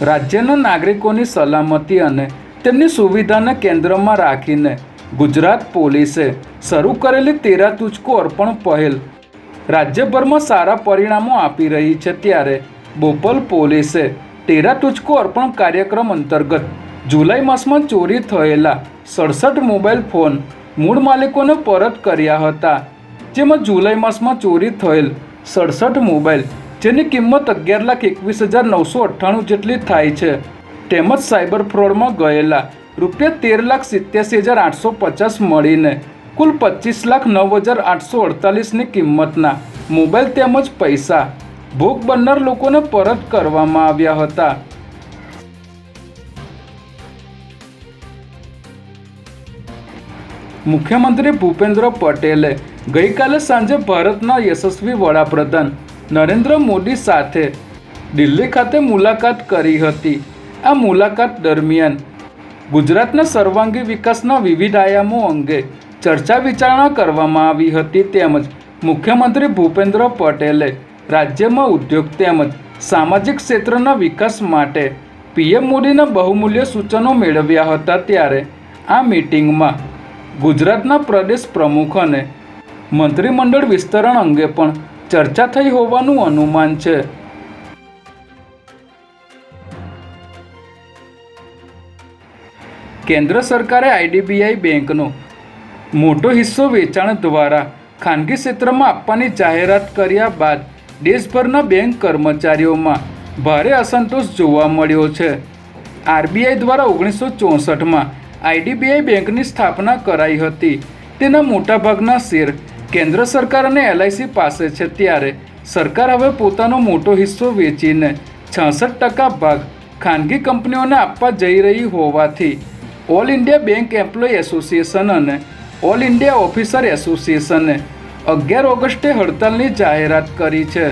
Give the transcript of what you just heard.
રાજ્યના નાગરિકોની સલામતી અને તેમની સુવિધાને કેન્દ્રમાં રાખીને ગુજરાત પોલીસે શરૂ કરેલી તેરા તુચકો અર્પણ પહેલ રાજ્યભરમાં સારા પરિણામો આપી રહી છે ત્યારે બોપલ પોલીસે તેરા તુચકો અર્પણ કાર્યક્રમ અંતર્ગત જુલાઈ માસમાં ચોરી થયેલા સડસઠ મોબાઈલ ફોન મૂળ માલિકોને પરત કર્યા હતા, જેમાં જુલાઈ માસમાં ચોરી થયેલ સડસઠ મોબાઈલ જેની કિંમત અગિયાર લાખ એકવીસ હજાર નવસો અઠ્ઠાણું જેટલી થાય છે. તેમજ સાયબર ફ્રોડમાં ગયેલા રૂપિયા તેર લાખ સિત્યાસી હજાર આઠસો પચાસ મળીને કુલ પચીસ લાખ નવ હજાર આઠસો અડતાલીસની કિંમતના મોબાઈલ તેમજ પૈસા ભોગ બનનાર લોકોને પરત કરવામાં આવ્યા હતા. મુખ્યમંત્રી ભૂપેન્દ્ર પટેલે ગઈકાલે સાંજે ભારતના યશસ્વી વડાપ્રધાન નરેન્દ્ર મોદી સાથે દિલ્હી ખાતે મુલાકાત કરી હતી. આ મુલાકાત દરમિયાન ગુજરાતના સર્વાંગી વિકાસના વિવિધ આયામો અંગે ચર્ચા વિચારણા કરવામાં આવી હતી તેમજ મુખ્યમંત્રી ભૂપેન્દ્ર પટેલે રાજ્યમાં ઉદ્યોગ તેમજ સામાજિક ક્ષેત્રના વિકાસ માટે પીએમ મોદીના બહુમૂલ્ય સૂચનો મેળવ્યા હતા ત્યારે આ મિટિંગમાં ગુજરાતના પ્રદેશ પ્રમુખ અને મંત્રીમંડળ વિસ્તરણ અંગે પણ ચર્ચા થઈ હોવાનું અનુમાન છે. કેન્દ્ર સરકારે આઈડીબીઆઈ બેંકનો મોટો હિસ્સો વેચાણ દ્વારા ખાનગી ક્ષેત્રમાં આપવાની જાહેરાત કર્યા બાદ દેશભરના બેંક કર્મચારીઓમાં ભારે અસંતોષ જોવા મળ્યો છે. આરબીઆઈ દ્વારા ઓગણીસો ચોસઠમાં આઈડીબીઆઈ બેંકની સ્થાપના કરાઈ હતી. તેના મોટાભાગના શેર કેન્દ્ર સરકાર અને એલઆઈસી પાસે છે ત્યારે સરકાર હવે પોતાનો મોટો હિસ્સો વેચીને છાસઠ ટકા ભાગ ખાનગી કંપનીઓને આપવા જઈ રહી હોવાથી all India bank employee association અને ઓલ ઇન્ડિયા ઓફિસર એસોસિએશને અગિયાર ઓગસ્ટે હડતાલની જાહેરાત કરી છે.